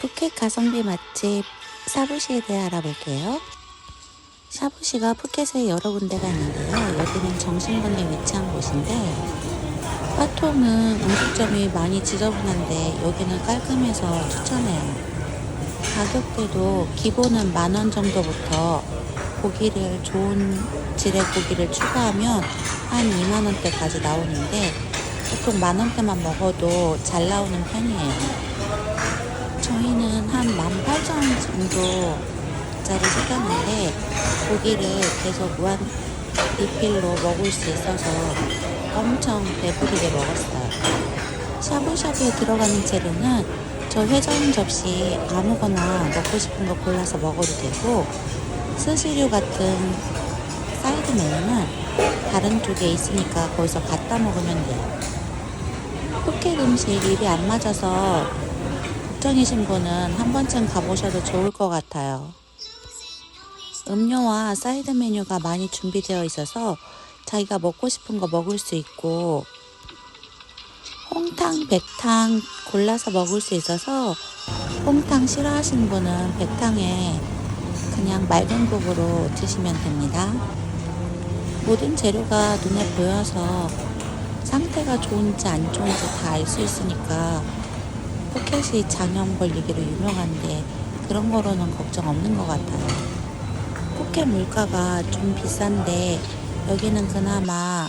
푸켓 가성비 맛집 샤브시에 대해 알아볼게요. 샤브시가 푸켓에 여러 군데가 있는데요. 여기는 정신건에 위치한 곳인데 빠통은 음식점이 많이 지저분한데 여기는 깔끔해서 추천해요. 가격대도 기본은 만 원 정도부터 고기를 좋은 질의 고기를 추가하면 한 2만 원대까지 나오는데 보통 만 원대만 먹어도 잘 나오는 편이에요. 18,000원 정도짜리 시켰는데 고기를 계속 무한 리필로 먹을 수 있어서 엄청 배부르게 먹었어요. 샤브샤브에 들어가는 재료는 저 회전 접시 아무거나 먹고 싶은 거 골라서 먹어도 되고 스시류 같은 사이드 메뉴는 다른 쪽에 있으니까 거기서 갖다 먹으면 돼요. 푸켓 음식 입이 안 맞아서 걱정이신 분은 한 번쯤 가보셔도 좋을 것 같아요. 음료와 사이드 메뉴가 많이 준비되어 있어서 자기가 먹고 싶은 거 먹을 수 있고 홍탕, 백탕 골라서 먹을 수 있어서 홍탕 싫어하시는 분은 백탕에 그냥 맑은 국으로 드시면 됩니다. 모든 재료가 눈에 보여서 상태가 좋은지 안 좋은지 다 알 수 있으니까 포켓이 장염 걸리기로 유명한데 그런 거로는 걱정 없는 것 같아요. 포켓 물가가 좀 비싼데 여기는 그나마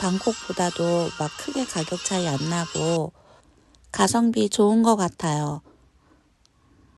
방콕보다도 막 크게 가격 차이 안 나고 가성비 좋은 것 같아요.